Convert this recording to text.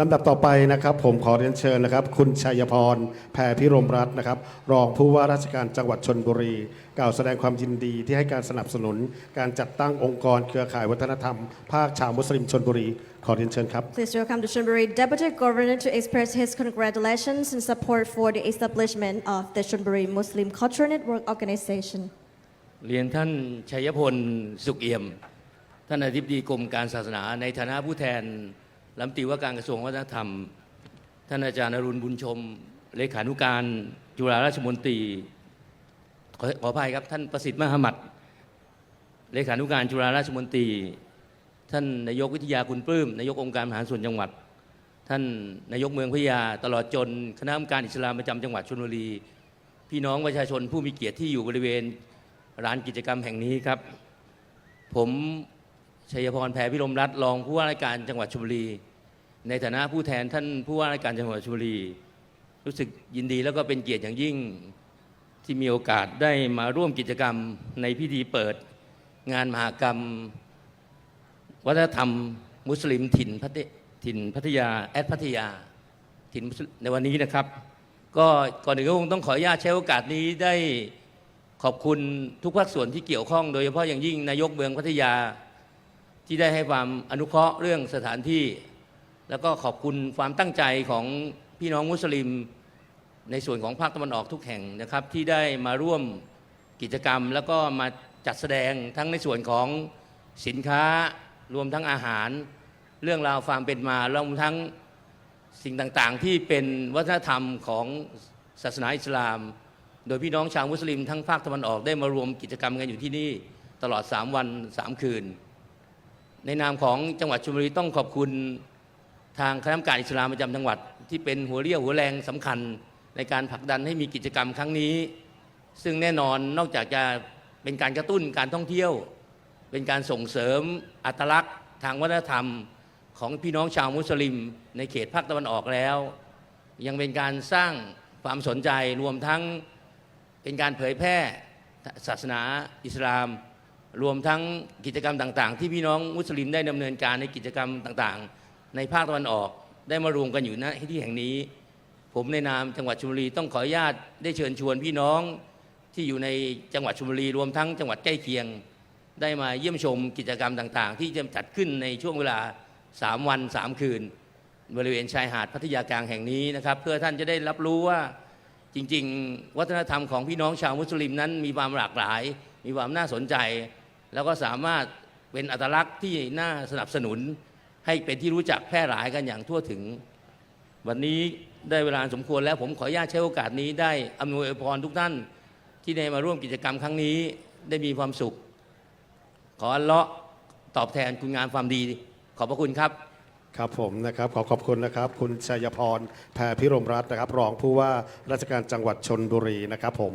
ลำดับต่อไปนะครับผมขอเรียนเชิญนะครับ คุณชัยพรแพรพิรมรัตน์นะครับ รองผู้ว่าราชการจังหวัดชนบุรี กล่าวแสดงความยินดีที่ให้การสนับสนุน การจัดตั้งองค์กรเครือข่ายวัฒนธรรม ภาคชาวมุสลิมชนบุรี ขอเรียนเชิญครับ Please welcome the Chonburi Deputy Governor to express his congratulations and support for the establishment of the Chonburi Muslim Cultural Network Organization. เรียนท่านชัยพลสุขเอี่ยม ท่านอธิบดีกรมการศาสนาในฐานะผู้แทน รัฐมนตรีว่าการกระทรวงวัฒนธรรม ท่านอาจารย์อรุณบุญชม เลขานุการจุฬาราชมนตรีขอขออภัยครับท่านประสิทธิ์มหามัดเลขานุการจุฬาราชมนตรี ท่านนายกวิทยาคุณปลื้มนายกองค์การบริหารส่วนจังหวัด ท่านนายกเมืองพยาตลอดจน คณะกรรมการอิสลามประจำจังหวัดชลบุรี พี่น้องประชาชนผู้มีเกียรติที่อยู่บริเวณร้านกิจกรรมแห่งนี้ครับ ผม ชัยพรแพรพิรมรัตน์รองผู้ว่าราชการจังหวัดชลบุรี ในฐานะผู้แทนท่านผู้ว่าราชการจังหวัดชลบุรี รู้สึกยินดีแล้วก็เป็นเกียรติอย่างยิ่งที่มีโอกาสได้มาร่วมกิจกรรมในพิธีเปิดงานมหกรรม วัฒนธรรม มุสลิมถิ่นพัทยถิ่นพัทยาแอดพัทยาถิ่นในวันนี้นะครับ ก็ก่อนอื่นก็คงต้องขออนุญาตใช้โอกาสนี้ได้ขอบคุณทุกภาคส่วนที่เกี่ยวข้อง โดยเฉพาะอย่างยิ่งนายกเมืองพัทยา ที่ได้ให้ความอนุเคราะห์เรื่องสถานที่ แล้วก็ขอบคุณความตั้งใจของพี่น้องมุสลิม ในส่วนของภาคตะวันออกทุกแห่งนะครับ ที่ได้มาร่วมกิจกรรม แล้วก็มาจัดแสดงทั้งในส่วนของสินค้ารวมทั้งอาหาร เรื่องราวความเป็นมารวมทั้งสิ่งต่างๆ ที่เป็นวัฒนธรรมของศาสนาอิสลาม โดยพี่น้องชาวมุสลิมทั้งภาคตะวันออกได้มารวมกิจกรรมกันอยู่ที่นี่ตลอด 3 วัน 3 คืน ในนามของจังหวัดชลบุรีต้องขอบคุณทางคณะกรรมการอิสลามประจำจังหวัด ที่เป็นหัวเรี่ยวหัวแรงสำคัญในการผลักดันให้มีกิจกรรมครั้งนี้ ซึ่งแน่นอนนอกจากจะเป็นการกระตุ้นการท่องเที่ยว เป็นการส่งเสริมอัตลักษณ์ทางวัฒนธรรมของพี่น้องชาวมุสลิม ในเขตภาคตะวันออกแล้ว ยังเป็นการสร้างความสนใจรวมทั้งเป็นการเผยแพร่ศาสนาอิสลาม รวมทั้งกิจกรรมต่างๆ ที่พี่น้องมุสลิมได้ดำเนินการในกิจกรรมต่างๆ ในภาคตะวันออกได้มารวมกันอยู่ณที่แห่งนี้ ผมในนามจังหวัดชลบุรีต้องขออนุญาตได้เชิญชวนพี่น้องที่อยู่ในจังหวัดชลบุรีรวมทั้งจังหวัดใกล้เคียง ได้มาเยี่ยมชมกิจกรรมต่างๆ ที่จะจัดขึ้นในช่วงเวลา 3 วัน 3 คืน บริเวณชายหาดพัทยากลางแห่งนี้นะครับ เพื่อท่านจะได้รับรู้ว่าจริง ๆ วัฒนธรรมของพี่น้องชาวมุสลิมนั้นมีความหลากหลาย มีความน่าสนใจ แล้วก็สามารถเป็นอัตลักษณ์ที่น่าสนับสนุน ให้เป็นที่รู้จักแพร่หลายกันอย่างทั่วถึง วันนี้ได้เวลาสมควรแล้วผมขออนุญาตใช้โอกาสนี้ได้อำนวยอพรทุกท่านที่ได้มาร่วมกิจกรรมครั้งนี้ได้มีความสุข ขออัลเลาะตอบแทนคุณงามความดี ขอบพระคุณครับ ครับผมนะครับขอขอบคุณนะครับ คุณชัยพรแพรพิรมรัตน์นะครับ รองผู้ว่าราชการจังหวัดชนบุรีนะครับผม